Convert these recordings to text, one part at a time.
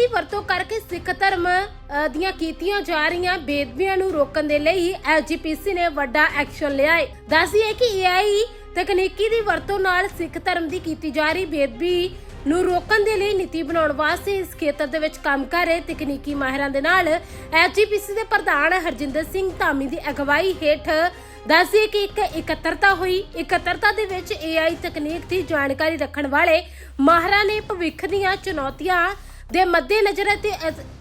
ਦੀ ਵਰਤੋਂ ਕਰਕੇ ਸਿੱਖ ਧਰਮ ਦੀਆਂ ਕੀਤੀਆਂ ਜਾ ਰਹੀਆਂ ਬੇਦਬੀਆਂ ਨੂੰ ਰੋਕਣ ਦੇ ਲਈ ਐਜੀਪੀਸੀ ਨੇ ਵੱਡਾ ਐਕਸ਼ਨ ਲਿਆ ਹੈ ਦੱਸਦੀਏ ਕਿ ਏਆਈ ਤਕਨੀਕੀ ਦੀ ਵਰਤੋਂ ਨਾਲ ਸਿੱਖ ਧਰਮ ਦੀ ਕੀਤੀ ਜਾ ਰਹੀ ਬੇਦਬੀ ਨੂੰ ਰੋਕਣ ਦੇ ਲਈ ਨੀਤੀ ਬਣਾਉਣ ਵਾਸਤੇ ਇਸ ਖੇਤਰ ਦੇ ਵਿੱਚ ਕੰਮ ਕਰ ਰਹੇ ਤਕਨੀਕੀ ਮਾਹਿਰਾਂ ਦੇ ਨਾਲ ਐਜੀਪੀਸੀ ਦੇ ਪ੍ਰਧਾਨ ਹਰਜਿੰਦਰ ਸਿੰਘ ਧਾਮੀ ਦੀ ਅਗਵਾਈ ਹੇਠ ਦੱਸਦੇ ਕਿ ਇੱਕ ਇਕੱਤਰਤਾ ਹੋਈ। ਇਕੱਤਰਤਾ ਦੇ ਵਿੱਚ AI ਤਕਨੀਕ ਦੀ ਜਾਣਕਾਰੀ ਰੱਖਣ ਵਾਲੇ ਮਾਹਿਰਾਂ ਨੇ ਭਵਿੱਖ ਦੀਆਂ ਚੁਣੌਤੀਆਂ ਦੇ ਮੱਦੇਨਜ਼ਰ ਅਤੇ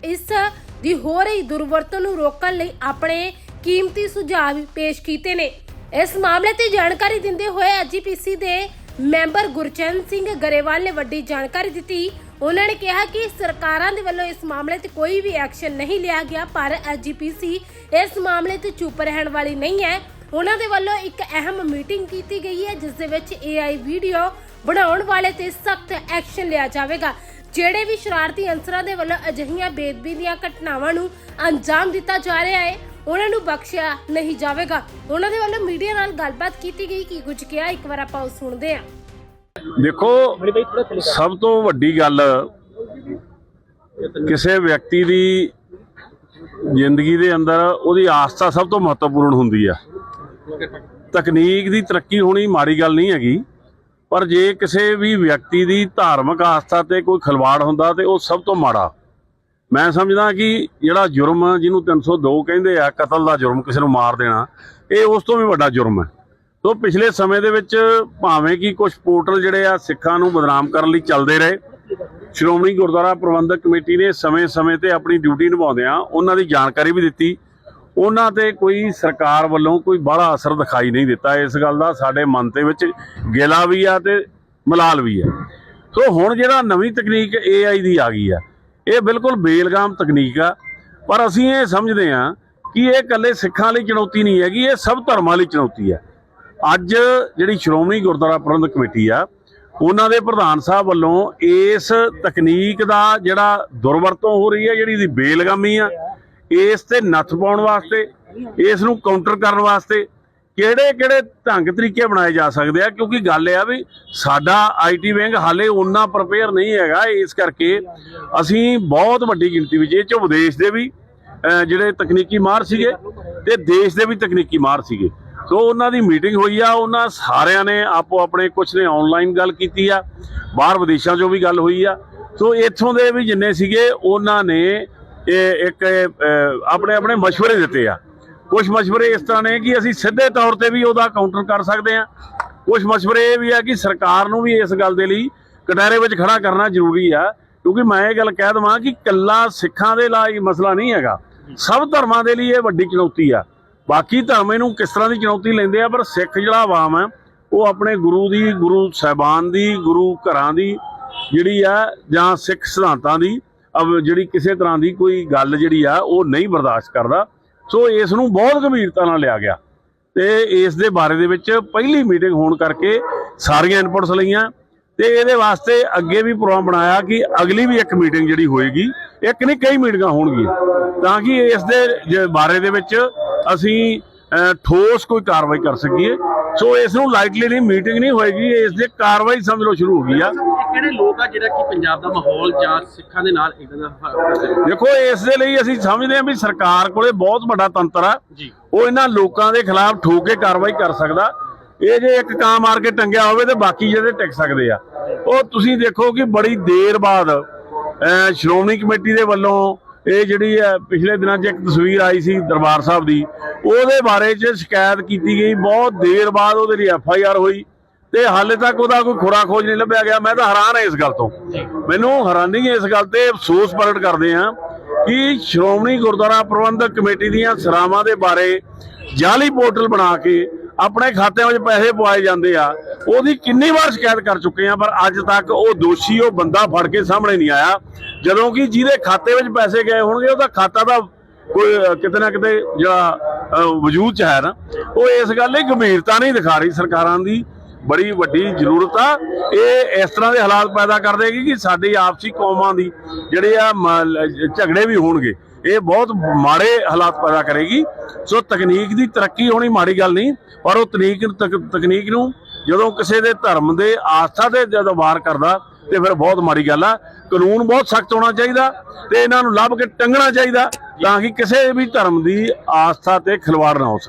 ਇਸ- ਦੀ ਹੋ ਰਹੀ ਦੁਰਵਰਤੋਂ ਨੂੰ ਰੋਕਣ ਲਈ ਆਪਣੇ ਕੀਮਤੀ ਸੁਝਾਅ ਵੀ ਪੇਸ਼ ਕੀਤੇ ਨੇ। ਇਸ ਮਾਮਲੇ ਤੇ ਜਾਣਕਾਰੀ ਦਿੰਦੇ ਹੋਏ ਐਜੀਪੀਸੀ ਦੇ ਮੈਂਬਰ ਗੁਰਚਰਨ ਸਿੰਘ ਗਰੇਵਾਲ ਨੇ ਵੱਡੀ ਜਾਣਕਾਰੀ ਦਿੱਤੀ। ਉਹਨਾਂ ਨੇ ਕਿਹਾ ਕਿ ਸਰਕਾਰਾਂ ਦੇ ਵੱਲੋਂ ਇਸ ਮਾਮਲੇ ਤੇ ਕੋਈ ਵੀ ਐਕਸ਼ਨ ਨਹੀਂ ਲਿਆ ਗਿਆ, ਪਰ ਐਜੀਪੀਸੀ ਇਸ ਮਾਮਲੇ ਤੇ ਚੁੱਪ ਰਹਿਣ ਵਾਲੀ ਨਹੀਂ ਹੈ। ਉਹਨਾਂ ਦੇ ਵੱਲੋਂ ਇੱਕ ਅਹਿਮ ਮੀਟਿੰਗ ਕੀਤੀ ਗਈ ਹੈ, ਜਿਸ ਦੇ ਵਿੱਚ AI ਵੀਡੀਓ ਬਣਾਉਣ ਵਾਲੇ ਤੇ ਸਖਤ ਐਕਸ਼ਨ ਲਿਆ ਜਾਵੇਗਾ। ਜਿਹੜੇ ਵੀ ਸ਼ਰਾਰਤੀ ਅੰਸਰਾਂ ਦੇ ਵੱਲੋਂ ਅਜਿਹੀਆਂ ਬੇਦਬੀ ਦੀਆਂ ਘਟਨਾਵਾਂ ਨੂੰ ਅੰਜਾਮ ਦਿੱਤਾ ਜਾ ਰਿਹਾ ਹੈ, ਉਹਨਾਂ ਨੂੰ ਬਖਸ਼ਿਆ ਨਹੀਂ ਜਾਵੇਗਾ। ਉਹਨਾਂ ਦੇ ਵੱਲੋਂ ਮੀਡੀਆ ਨਾਲ ਗੱਲਬਾਤ ਕੀਤੀ ਗਈ, ਕੀ ਕੁਝ ਕਿਹਾ? ਇੱਕ ਵਾਰ ਆਪਾਂ ਉਹ ਸੁਣਦੇ ਹਾਂ। ਦੇਖੋ, ਸਭ ਤੋਂ ਵੱਡੀ ਗੱਲ, ਕਿਸੇ ਵਿਅਕਤੀ ਦੀ ਜ਼ਿੰਦਗੀ ਦੇ ਅੰਦਰ ਉਹਦੀ ਆਸਥਾ ਸਭ ਤੋਂ ਮਹੱਤਵਪੂਰਨ ਹੁੰਦੀ ਆ। ਤਕਨੀਕ ਦੀ ਤਰੱਕੀ ਹੋਣੀ ਮਾੜੀ ਗੱਲ ਨਹੀਂ ਹੈਗੀ। ਪਰ ਜੇ ਕਿਸੇ ਵੀ ਵਿਅਕਤੀ ਦੀ ਧਾਰਮਿਕ ਆਸਥਾ ਤੇ ਕੋਈ ਖਿਲਵਾੜ ਹੁੰਦਾ ਤੇ ਉਹ ਸਭ ਤੋਂ ਮਾੜਾ। ਮੈਂ ਸਮਝਦਾ ਕਿ ਜਿਹੜਾ ਜੁਰਮ ਜਿਹਨੂੰ 302 ਕਹਿੰਦੇ ਆ, ਕਤਲ ਦਾ ਜੁਰਮ, ਕਿਸੇ ਨੂੰ ਮਾਰ ਦੇਣਾ, ਇਹ ਉਸ ਤੋਂ ਵੀ ਵੱਡਾ ਜੁਰਮ ਹੈ। ਤੋਂ ਪਿਛਲੇ ਸਮੇਂ ਦੇ ਵਿੱਚ ਭਾਵੇਂ ਕਿ ਕੁਝ ਪੋਰਟਲ ਜਿਹੜੇ ਆ, ਸਿੱਖਾਂ ਨੂੰ ਬਦਨਾਮ ਕਰਨ ਲਈ ਚੱਲਦੇ ਰਹੇ, ਸ਼੍ਰੋਮਣੀ ਗੁਰਦੁਆਰਾ ਪ੍ਰਬੰਧਕ ਕਮੇਟੀ ਨੇ ਸਮੇਂ-ਸਮੇਂ ਤੇ ਆਪਣੀ ਡਿਊਟੀ ਨਿਭਾਉਂਦਿਆਂ ਉਹਨਾਂ ਦੀ ਜਾਣਕਾਰੀ ਵੀ ਦਿੱਤੀ। ਉਹਨਾਂ ਤੇ ਕੋਈ ਸਰਕਾਰ ਵੱਲੋਂ ਕੋਈ ਬੜਾ ਅਸਰ ਦਿਖਾਈ ਨਹੀਂ ਦਿੱਤਾ। ਇਸ ਗੱਲ ਦਾ ਸਾਡੇ ਮਨ ਦੇ ਵਿੱਚ ਗਿਲਾ ਵੀ ਆ ਤੇ ਮਲਾਲ ਵੀ ਆ। ਸੋ ਹੁਣ ਜਿਹੜਾ ਨਵੀਂ ਤਕਨੀਕ AI ਦੀ ਆ ਗਈ ਆ, ਇਹ ਬਿਲਕੁਲ ਬੇਲਗਾਮ ਤਕਨੀਕ ਆ। ਪਰ ਅਸੀਂ ਇਹ ਸਮਝਦੇ ਆ ਕਿ ਇਹ ਇਕੱਲੇ ਸਿੱਖਾਂ ਲਈ ਚੁਣੌਤੀ ਨਹੀਂ ਹੈਗੀ, ਇਹ ਸਭ ਧਰਮਾਂ ਲਈ ਚੁਣੌਤੀ ਆ। ਅੱਜ ਜਿਹੜੀ ਸ਼੍ਰੋਮਣੀ ਗੁਰਦੁਆਰਾ ਪ੍ਰਬੰਧਕ ਕਮੇਟੀ ਆ, ਉਹਨਾਂ ਦੇ ਪ੍ਰਧਾਨ ਸਾਹਿਬ ਵੱਲੋਂ ਇਸ ਤਕਨੀਕ ਦਾ ਜਿਹੜਾ ਦੁਰਵਰਤੋਂ ਹੋ ਰਹੀ ਹੈ ਜਿਹੜੀ ਦੀ ਬੇਲਗਾਮੀ ਆ ਇਸ ਤੇ ਨੱਥ ਪਾਉਣ ਵਾਸਤੇ, ਇਸ ਨੂੰ ਕਾਊਂਟਰ ਕਰਨ ਵਾਸਤੇ ਕਿਹੜੇ ਕਿਹੜੇ ਢੰਗ ਤਰੀਕੇ ਬਣਾਏ ਜਾ ਸਕਦੇ ਆ? ਕਿਉਂਕਿ ਗੱਲ ਇਹ ਆ ਵੀ ਸਾਡਾ ਆਈਟੀ ਵਿੰਗ ਹਾਲੇ ਉਹਨਾਂ ਪ੍ਰਪੇਅਰ ਨਹੀਂ ਹੈਗਾ ਇਸ ਕਰਕੇ ਅਸੀਂ ਬਹੁਤ ਵੱਡੀ ਗਿਣਤੀ ਵਿੱਚ, ਇਹ ਚ ਵਿਦੇਸ਼ ਦੇ ਵੀ ਜਿਹੜੇ ਤਕਨੀਕੀ ਮਾਹਰ ਸੀਗੇ ਤੇ ਦੇਸ਼ ਦੇ ਵੀ ਤਕਨੀਕੀ ਮਾਹਰ ਸੀਗੇ। ਸੋ ਉਹਨਾਂ ਦੀ ਮੀਟਿੰਗ ਹੋਈ ਆ, ਉਹਨਾਂ ਸਾਰਿਆਂ ਨੇ ਆਪੋ ਆਪਣੇ ਕੁਝ ਨੇ ਆਨਲਾਈਨ ਗੱਲ ਕੀਤੀ ਆ, ਬਾਹਰ ਵਿਦੇਸ਼ਾਂ 'ਚੋਂ ਵੀ ਗੱਲ ਹੋਈ ਆ। ਸੋ ਇੱਥੋਂ ਦੇ ਵੀ ਜਿੰਨੇ ਸੀਗੇ, ਉਹਨਾਂ ਨੇ ਇਹ ਇੱਕ ਆਪਣੇ ਆਪਣੇ ਮਸ਼ਵਰੇ ਦਿੱਤੇ ਆ। ਕੁਝ ਮਸ਼ਵਰੇ ਇਸ ਤਰ੍ਹਾਂ ਨੇ ਕਿ ਅਸੀਂ ਸਿੱਧੇ ਤੌਰ ਤੇ ਵੀ ਉਹਦਾ ਕਾਊਂਟਰ ਕਰ ਸਕਦੇ ਆ ਕੁਝ ਮਸ਼ਵਰੇ ਇਹ ਵੀ ਆ ਕਿ ਸਰਕਾਰ ਨੂੰ ਵੀ ਇਸ ਗੱਲ ਦੇ ਲਈ ਕਟਾਰੇ ਵਿੱਚ ਖੜਾ ਕਰਨਾ ਜ਼ਰੂਰੀ ਆ। ਕਿਉਂਕਿ ਮੈਂ ਇਹ ਗੱਲ ਕਹਿ ਦਵਾਂ ਕਿ ਕੱਲਾ ਸਿੱਖਾਂ ਦੇ ਲਈ ਮਸਲਾ ਨਹੀਂ ਹੈਗਾ। ਸਭ ਧਰਮਾਂ ਦੇ ਲਈ ਇਹ ਵੱਡੀ ਚੁਣੌਤੀ ਆ। ਬਾਕੀ ਧਰਮ ਇਹਨੂੰ ਕਿਸ ਤਰ੍ਹਾਂ ਦੀ ਚੁਣੌਤੀ ਲੈਂਦੇ ਆ, ਪਰ ਸਿੱਖ ਜਿਹੜਾ ਆਵਾਮ ਹੈ ਉਹ ਆਪਣੇ ਗੁਰੂ ਦੀ, ਗੁਰੂ ਸਾਹਿਬਾਨ ਦੀ, ਗੁਰੂ ਘਰਾਂ ਦੀ ਜਿਹੜੀ ਆ ਜਾਂ ਸਿੱਖ ਸਿਧਾਂਤਾਂ ਦੀ ਜਿਹੜੀ ਕਿਸੇ ਤਰ੍ਹਾਂ ਦੀ ਕੋਈ ਗੱਲ ਜਿਹੜੀ ਆ, ਉਹ ਨਹੀਂ ਬਰਦਾਸ਼ਤ ਕਰਦਾ। ਸੋ ਇਸ ਨੂੰ ਬਹੁਤ ਗੰਭੀਰਤਾ ਨਾਲ ਲਿਆ ਗਿਆ। ਤੇ ਇਸ ਦੇ ਬਾਰੇ ਦੇ ਵਿੱਚ ਪਹਿਲੀ ਮੀਟਿੰਗ ਹੋਣ ਕਰਕੇ ਸਾਰੀਆਂ ਇਨਪੁਟਸ ਲਈਆਂ। ਤੇ ਇਹਦੇ ਵਾਸਤੇ ਅੱਗੇ ਵੀ ਪ੍ਰੋਗਰਾਮ ਬਣਾਇਆ ਕਿ ਅਗਲੀ ਵੀ ਇੱਕ ਮੀਟਿੰਗ ਜਿਹੜੀ ਹੋਏਗੀ, ਇੱਕ ਨਹੀਂ, ਕਈ ਮੀਟਿੰਗਾਂ ਹੋਣਗੀਆਂ। ਤਾਂ ਕਿ ਇਸ ਦੇ ਬਾਰੇ ਦੇ ਵਿੱਚ ਅਸੀਂ ਠੋਸ ਕੋਈ ਕਾਰਵਾਈ ਕਰ ਸਕੀਏ। ਸੋ ਇਸ ਨੂੰ ਲਾਈਟਲੀ ਨਹੀਂ ਮੀਟਿੰਗ ਨਹੀਂ ਹੋਏਗੀ ਇਸ ਦੇ ਕਾਰਵਾਈ ਸਮਝ ਲਓ ਸ਼ੁਰੂ ਹੋ ਗਈ ਆ। ਕਿਹੜੇ ਲੋਕ ਆ ਜਿਹੜਾ ਕਿ ਪੰਜਾਬ ਦਾ ਮਾਹੌਲ ਜਾਂ ਸਿੱਖਾਂ ਦੇ ਨਾਲ ਇਦਾਂ ਦਾ? ਦੇਖੋ ਇਸ ਦੇ ਲਈ ਅਸੀਂ ਸਮਝਦੇ ਹਾਂ ਵੀ ਸਰਕਾਰ ਕੋਲੇ ਬਹੁਤ ਵੱਡਾ ਤੰਤਰ ਆ। ਉਹ ਇਹਨਾਂ ਲੋਕਾਂ ਦੇ ਖਿਲਾਫ ਠੋਕ ਕੇ ਕਾਰਵਾਈ ਕਰ ਸਕਦਾ। ਇਹ ਜੇ ਇੱਕ ਕਾਂ ਮਾਰ ਕੇ ਟੰਗਿਆ ਹੋਵੇ ਤੇ ਬਾਕੀ ਜਿਹਦੇ ਟਿਕ ਸਕਦੇ ਆ। ਉਹ ਤੁਸੀਂ ਦੇਖੋ ਕਿ ਬੜੀ ਦੇਰ ਬਾਅਦ ਸ਼੍ਰੋਮਣੀ ਕਮੇਟੀ ਦੇ ਵੱਲੋਂ ਇਹ ਜਿਹੜੀ ਹੈ ਪਿਛਲੇ ਦਿਨਾਂ 'ਚ ਇੱਕ ਤਸਵੀਰ ਆਈ ਸੀ ਦਰਬਾਰ ਸਾਹਿਬ ਦੀ। ਉਹਦੇ ਬਾਰੇ 'ਚ ਸ਼ਿਕਾਇਤ ਕੀਤੀ ਗਈ। ਬਹੁਤ ਦੇਰ ਬਾਅਦ ਉਹਦੇ ਲਈ ਐਫ ਆਈ ਆਰ ਹੋਈ ਤੇ ਹਾਲੇ ਤੱਕ ਉਹਦਾ ਕੋਈ ਖੁਰਾ ਖੋਜ ਨਹੀਂ ਲੱਭਿਆ ਗਿਆ। ਮੈਂ ਤਾਂ ਹੈਰਾਨ ਹਾਂ ਇਸ ਗੱਲ ਤੋਂ। ਮੈਨੂੰ ਹੈਰਾਨੀ ਹੈ ਇਸ ਗੱਲ ਤੇ ਅਫਸੋਸ ਪ੍ਰਗਟ ਕਰਦੇ ਹਾਂ ਕਿ ਸ਼੍ਰੋਮਣੀ ਗੁਰਦੁਆਰਾ ਪ੍ਰਬੰਧਕ ਕਮੇਟੀ ਦੀਆਂ ਸਰਾਵਾਂ ਦੇ ਬਾਰੇ ਜਾਲੀ ਪੋਰਟਲ ਬਣਾ ਕੇ ਆਪਣੇ ਖਾਤਿਆਂ ਵਿੱਚ ਪੈਸੇ ਪਵਾਏ ਜਾਂਦੇ ਆ, ਉਹਦੀ ਕਿੰਨੀ ਵਾਰ ਸ਼ਿਕਾਇਤ ਕਰ ਚੁੱਕੇ ਆ, ਪਰ ਅੱਜ ਤੱਕ ਉਹ ਦੋਸ਼ੀ, ਉਹ ਬੰਦਾ ਫੜ ਕੇ ਸਾਹਮਣੇ ਨਹੀਂ ਆਇਆ। ਜਦੋਂ ਕਿ ਜਿਹਦੇ ਖਾਤੇ ਵਿੱਚ ਪੈਸੇ ਗਏ ਹੋਣਗੇ, ਉਹਦਾ ਖਾਤਾ ਦਾ ਕੋਈ ਕਿਤੇ ਨਾ ਕਿਤੇ ਜਿਹੜਾ ਵਜੂਦ ਚ ਹੈ ਨਾ, ਉਹ ਇਸ ਗੱਲ ਲਈ ਗੰਭੀਰਤਾ ਨਹੀਂ ਦਿਖਾ ਰਹੀ ਸਰਕਾਰਾਂ ਦੀ। ਬੜੀ ਵੱਡੀ ਜ਼ਰੂਰਤ ਆ। ਇਹ ਇਸ ਤਰ੍ਹਾਂ ਦੇ ਹਾਲਾਤ ਪੈਦਾ ਕਰ ਦੇਗੀ ਕਿ ਸਾਡੀ ਆਪਸੀ ਕੌਮਾਂ ਦੀ ਜਿਹੜੇ ਆ ਮ- ਝਗੜੇ ਵੀ ਹੋਣਗੇ। ਇਹ ਬਹੁਤ ਮਾੜੇ ਹਾਲਾਤ ਪੈਦਾ ਕਰੇਗੀ। ਸੋ ਤਕਨੀਕ ਦੀ ਤਰੱਕੀ ਹੋਣੀ ਮਾੜੀ ਗੱਲ ਨਹੀਂ, ਪਰ ਉਹ ਤਕਨੀਕ ਤਕ- ਤਕਨੀਕ ਨੂੰ ਜਦੋਂ ਕਿਸੇ ਦੇ ਧਰਮ ਦੇ ਆਸਥਾ ਤੇ ਜਦੋਂ ਵਾਰ ਕਰਦਾ, ਤੇ ਫਿਰ ਬਹੁਤ ਮਾੜੀ ਗੱਲ ਆ। ਕਾਨੂੰਨ ਬਹੁਤ ਸਖਤ ਹੋਣਾ ਚਾਹੀਦਾ ਤੇ ਇਹਨਾਂ ਨੂੰ ਲੱਭ ਕੇ ਟੰਗਣਾ ਚਾਹੀਦਾ ਤਾਂ ਕਿ ਕਿਸੇ ਵੀ ਧਰਮ ਦੀ ਆਸਥਾ ਤੇ ਖਿਲਵਾੜ ਨਾ ਹੋ ਸਕੇ।